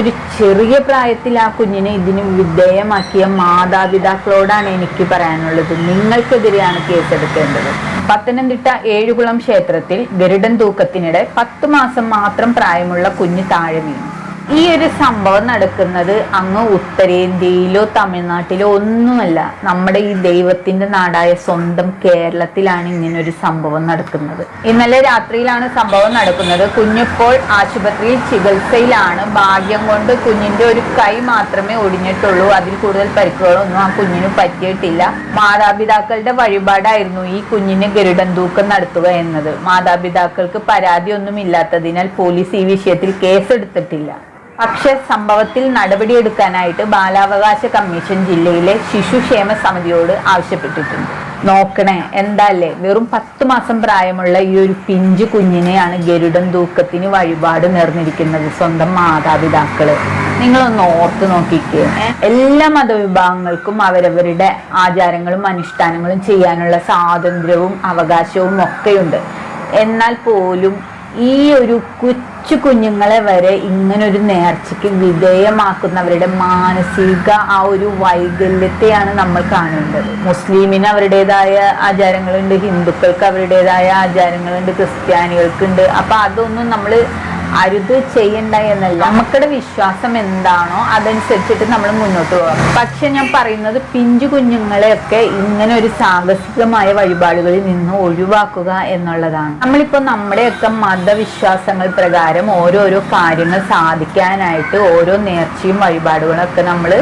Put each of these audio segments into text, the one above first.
ഒരു ചെറിയ പ്രായത്തിൽ ആ കുഞ്ഞിനെ ഇതിന് വിധേയമാക്കിയ മാതാപിതാക്കളോടാണ് എനിക്ക് പറയാനുള്ളത്. നിങ്ങൾക്കെതിരെയാണ് കേസെടുക്കേണ്ടത്. പത്തനംതിട്ട ഏഴുകുളം ക്ഷേത്രത്തിൽ ഗരുഡൻ തൂക്കത്തിനിടെ പത്ത് മാസം മാത്രം പ്രായമുള്ള കുഞ്ഞ് താഴെ വീണു. ഈ ഒരു സംഭവം നടക്കുന്നത് അങ്ങ് ഉത്തരേന്ത്യയിലോ തമിഴ്നാട്ടിലോ ഒന്നുമല്ല. നമ്മുടെ ഈ ദൈവത്തിന്റെ നാടായ സ്വന്തം കേരളത്തിലാണ് ഇങ്ങനെ ഒരു സംഭവം നടക്കുന്നത്. ഇന്നലെ രാത്രിയിലാണ് സംഭവം നടക്കുന്നത്. കുഞ്ഞിപ്പോൾ ആശുപത്രിയിൽ ചികിത്സയിലാണ്. ഭാഗ്യം കൊണ്ട് കുഞ്ഞിന്റെ ഒരു കൈ മാത്രമേ ഒടിഞ്ഞിട്ടുള്ളൂ. അതിൽ കൂടുതൽ പരിക്കുകളൊന്നും ആ കുഞ്ഞിന് പറ്റിയിട്ടില്ല. മാതാപിതാക്കളുടെ വഴിപാടായിരുന്നു ഈ കുഞ്ഞിന് ഗരുഡൻ തൂക്കം നടത്തുക എന്നത്. മാതാപിതാക്കൾക്ക് പരാതിയൊന്നും ഇല്ലാത്തതിനാൽ പോലീസ് ഈ വിഷയത്തിൽ കേസെടുത്തിട്ടില്ല. പക്ഷേ സംഭവത്തിൽ നടപടിയെടുക്കാനായിട്ട് ബാലാവകാശ കമ്മീഷൻ ജില്ലയിലെ ശിശുക്ഷേമ സമിതിയോട് ആവശ്യപ്പെട്ടിട്ടുണ്ട്. നോക്കണേ എന്താല്ലേ? വെറും പത്ത് മാസം പ്രായമുള്ള ഈ ഒരു പിഞ്ചു കുഞ്ഞിനെയാണ് ഗരുഡൻ തൂക്കത്തിന് വഴിപാട് നേർന്നിരിക്കുന്നത് സ്വന്തം മാതാപിതാക്കൾ. നിങ്ങളൊന്ന് ഓർത്ത് നോക്കിക്കേ? എല്ലാ മതവിഭാഗങ്ങൾക്കും അവരവരുടെ ആചാരങ്ങളും അനുഷ്ഠാനങ്ങളും ചെയ്യാനുള്ള സ്വാതന്ത്ര്യവും അവകാശവും ഒക്കെയുണ്ട്. എന്നാൽ പോലും ഈ ഒരു കൊച്ചു കുഞ്ഞുങ്ങളെ വരെ ഇങ്ങനൊരു നേർച്ചയ്ക്ക് വിധേയമാക്കുന്നവരുടെ മാനസിക ആ ഒരു വൈകല്യത്തെയാണ് നമ്മൾ കാണേണ്ടത്. മുസ്ലിമിന് അവരുടേതായ ആചാരങ്ങളുണ്ട് ഹിന്ദുക്കൾക്ക് അവരുടേതായ ആചാരങ്ങളുണ്ട് ക്രിസ്ത്യാനികൾക്കുണ്ട്. അപ്പൊ അതൊന്നും നമ്മൾ അരുത് ചെയ്യണ്ട എന്നല്ല. നമുക്കുടെ വിശ്വാസം എന്താണോ അതനുസരിച്ചിട്ട് നമ്മൾ മുന്നോട്ട് പോകാം പക്ഷെ ഞാൻ പറയുന്നത് പിഞ്ചു കുഞ്ഞുങ്ങളെയൊക്കെ ഇങ്ങനെ ഒരു സാഹസികമായ വഴിപാടുകളിൽ നിന്ന് ഒഴിവാക്കുക എന്നുള്ളതാണ്. നമ്മളിപ്പോൾ നമ്മുടെയൊക്കെ മതവിശ്വാസങ്ങൾ പ്രകാരം ഓരോരോ കാര്യങ്ങൾ സാധിക്കാനായിട്ട് ഓരോ നേർച്ചയും വഴിപാടുകളൊക്കെ നമ്മൾ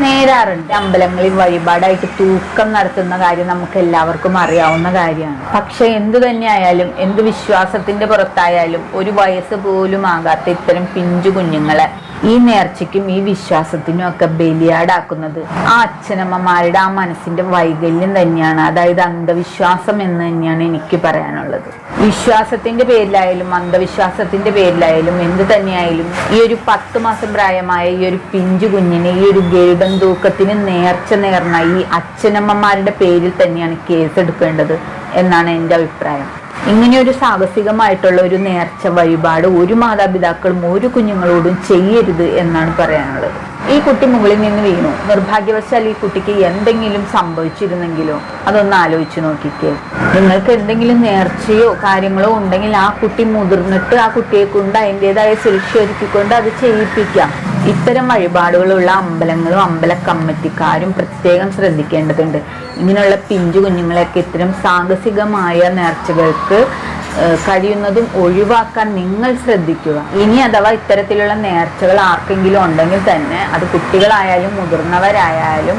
നേരാറുണ്ട്. അമ്പലങ്ങളിൽ വഴിപാടായിട്ട് തൂക്കം നടത്തുന്ന കാര്യം നമുക്ക് എല്ലാവർക്കും അറിയാവുന്ന കാര്യമാണ്. പക്ഷെ എന്തു തന്നെയായാലും എന്ത് വിശ്വാസത്തിന്റെ പുറത്തായാലും ഒരു വയസ്സ് പോലും ആകാത്ത ഇത്തരം പിഞ്ചു കുഞ്ഞുങ്ങളെ ഈ നേർച്ചയ്ക്കും ഈ വിശ്വാസത്തിനും ഒക്കെ ബലിയാടാക്കുന്നത് ആ അച്ഛനമ്മമാരുടെ ആ മനസ്സിന്റെ വൈകല്യം തന്നെയാണ്. അതായത് അന്ധവിശ്വാസം എന്ന് തന്നെയാണ് എനിക്ക് പറയാനുള്ളത്. വിശ്വാസത്തിന്റെ പേരിലായാലും അന്ധവിശ്വാസത്തിന്റെ പേരിലായാലും എന്ത് തന്നെയായാലും ഈ ഒരു പത്ത് മാസം പ്രായമായ ഈ ഒരു പിഞ്ചു കുഞ്ഞിനെ ഈ ഒരു ഗരുഡൻ തൂക്കത്തിന് നേർച്ച നേർന്ന ഈ അച്ഛനമ്മമാരുടെ പേരിൽ തന്നെയാണ് കേസ് എടുക്കേണ്ടത് എന്നാണ് എന്റെ അഭിപ്രായം. ഇങ്ങനെ ഒരു സാഹസികമായിട്ടുള്ള ഒരു നേർച്ച വഴിപാട് ഒരു മാതാപിതാക്കളും ഒരു കുഞ്ഞുങ്ങളോടും ചെയ്യരുത് എന്നാണ് പറയാനുള്ളത്. ഈ കുട്ടി മുകളിൽ നിന്ന് വീണു. നിർഭാഗ്യവശാൽ ഈ കുട്ടിക്ക് എന്തെങ്കിലും സംഭവിച്ചിരുന്നെങ്കിലോ അതൊന്ന് ആലോചിച്ചു നോക്കിക്കേ. നിങ്ങൾക്ക് എന്തെങ്കിലും നേർച്ചയോ കാര്യങ്ങളോ ഉണ്ടെങ്കിൽ ആ കുട്ടി മുതിർന്നിട്ട് ആ കുട്ടിയെ കൊണ്ട് അതിന്റെതായ സുരക്ഷ ഒരുക്കിക്കൊണ്ട് അത് ചെയ്യിപ്പിക്കാം. ഇത്തരം വഴിപാടുകളുള്ള അമ്പലങ്ങളും അമ്പല കമ്മിറ്റിക്കാരും പ്രത്യേകം ശ്രദ്ധിക്കേണ്ടതുണ്ട്. ഇങ്ങനെയുള്ള പിഞ്ചു കുഞ്ഞുങ്ങളെയൊക്കെ ഇത്തരം സാഹസികമായ നേർച്ചകൾക്ക് കഴിയുന്നതും ഒഴിവാക്കാൻ നിങ്ങൾ ശ്രദ്ധിക്കുക. ഇനി അഥവാ ഇത്തരത്തിലുള്ള നേർച്ചകൾ ആർക്കെങ്കിലും ഉണ്ടെങ്കിൽ തന്നെ അത് കുട്ടികളായാലും മുതിർന്നവരായാലും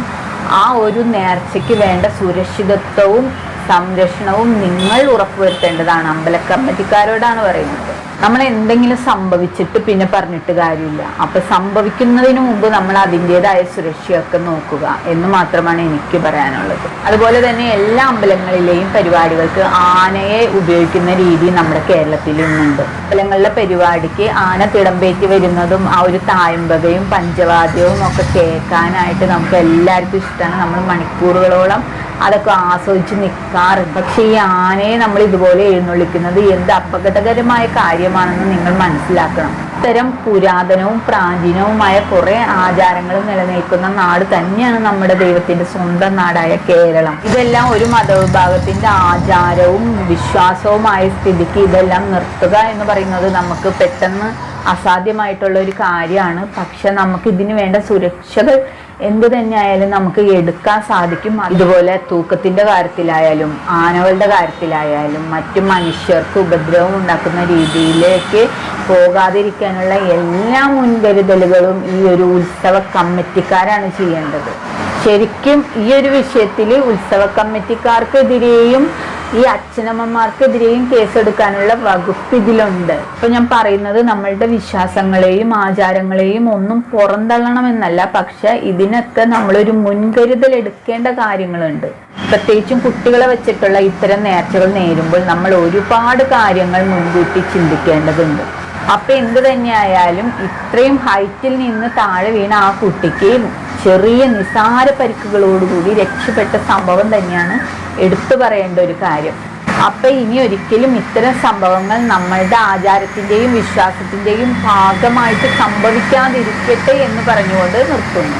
ആ ഒരു നേർച്ചയ്ക്ക് വേണ്ട സുരക്ഷിതത്വവും സംരക്ഷണവും നിങ്ങൾ ഉറപ്പുവരുത്തേണ്ടതാണ്. അമ്പല കമ്മിറ്റിക്കാരോടാണ് പറയുന്നത്. നമ്മൾ എന്തെങ്കിലും സംഭവിച്ചിട്ട് പിന്നെ പറഞ്ഞിട്ട് കാര്യമില്ല. അപ്പൊ സംഭവിക്കുന്നതിന് മുമ്പ് നമ്മൾ അതിന്റെതായ സുരക്ഷയൊക്കെ നോക്കുക എന്ന് മാത്രമാണ് എനിക്ക് പറയാനുള്ളത്. അതുപോലെ തന്നെ എല്ലാ അമ്പലങ്ങളിലെയും പരിപാടികൾക്ക് ആനയെ ഉപയോഗിക്കുന്ന രീതി നമ്മുടെ കേരളത്തിൽ ഇന്നുണ്ട് അമ്പലങ്ങളിലെ പരിപാടിക്ക് ആന തിടമ്പേറ്റി വരുന്നതും ആ ഒരു തായമ്പകയും പഞ്ചവാദ്യവും ഒക്കെ കേൾക്കാനായിട്ട് നമുക്ക് എല്ലാവർക്കും ഇഷ്ടമാണ്. നമ്മൾ മണിക്കൂറുകളോളം അതൊക്കെ ആസ്വദിച്ച് നിൽക്കാറുണ്ട് പക്ഷെ ഈ ആനയെ നമ്മൾ ഇതുപോലെ എഴുന്നള്ളിക്കുന്നത് എന്ത് അപകടകരമായ കാര്യമാണെന്ന് നിങ്ങൾ മനസ്സിലാക്കണം. ഇത്തരം പുരാതനവും പ്രാചീനവുമായ കുറെ ആചാരങ്ങൾ നിലനിൽക്കുന്ന നാട് തന്നെയാണ് നമ്മുടെ ദൈവത്തിന്റെ സ്വന്തം നാടായ കേരളം. ഇതെല്ലാം ഒരു മതവിഭാഗത്തിന്റെ ആചാരവും വിശ്വാസവുമായ സ്ഥിതിക്ക് ഇതെല്ലാം നിർത്തുക എന്ന് പറയുന്നത് നമുക്ക് പെട്ടെന്ന് അസാധ്യമായിട്ടുള്ള ഒരു കാര്യമാണ്. പക്ഷെ നമുക്ക് ഇതിന് വേണ്ട സുരക്ഷകൾ എന്ത് തന്നെയായാലും നമുക്ക് എടുക്കാൻ സാധിക്കും. ഇതുപോലെ തൂക്കത്തിന്റെ കാര്യത്തിലായാലും ആനകളുടെ കാര്യത്തിലായാലും മറ്റു മനുഷ്യർക്ക് ഉപദ്രവം ഉണ്ടാക്കുന്ന രീതിയിലേക്ക് പോകാതിരിക്കാനുള്ള എല്ലാ മുൻകരുതലുകളും ഈ ഒരു ഉത്സവ കമ്മിറ്റിക്കാരാണ് ചെയ്യേണ്ടത്. ശരിക്കും ഈ ഒരു വിഷയത്തിൽ ഉത്സവ കമ്മിറ്റിക്കാർക്കെതിരെയും ഈ അച്ഛനമ്മമാർക്കെതിരെയും കേസെടുക്കാനുള്ള വകുപ്പ് ഇതിലുണ്ട്. ഇപ്പൊ ഞാൻ പറയുന്നത് നമ്മളുടെ വിശ്വാസങ്ങളെയും ആചാരങ്ങളെയും ഒന്നും പുറന്തള്ളണമെന്നല്ല. പക്ഷെ ഇതിനൊക്കെ നമ്മളൊരു മുൻകരുതൽ എടുക്കേണ്ട കാര്യങ്ങളുണ്ട്. പ്രത്യേകിച്ചും കുട്ടികളെ വെച്ചിട്ടുള്ള ഇത്തരം നേർച്ചകൾ നേരുമ്പോൾ നമ്മൾ ഒരുപാട് കാര്യങ്ങൾ മുൻകൂട്ടി ചിന്തിക്കേണ്ടതുണ്ട്. അപ്പൊ എന്ത് തന്നെയായാലും ഇത്രയും ഹൈറ്റിൽ നിന്ന് താഴെ വീണ ആ കുട്ടിക്ക് ചെറിയ നിസാര പരിക്കുകളോടുകൂടി രക്ഷപ്പെട്ട സംഭവം തന്നെയാണ് എടുത്തു പറയേണ്ട ഒരു കാര്യം. അപ്പൊ ഇനി ഒരിക്കലും ഇത്തരം സംഭവങ്ങൾ നമ്മളുടെ ആചാരത്തിന്റെയും വിശ്വാസത്തിന്റെയും ഭാഗമായിട്ട് സംഭവിക്കാതിരിക്കട്ടെ എന്ന് പറഞ്ഞുകൊണ്ട് നിർത്തുന്നു.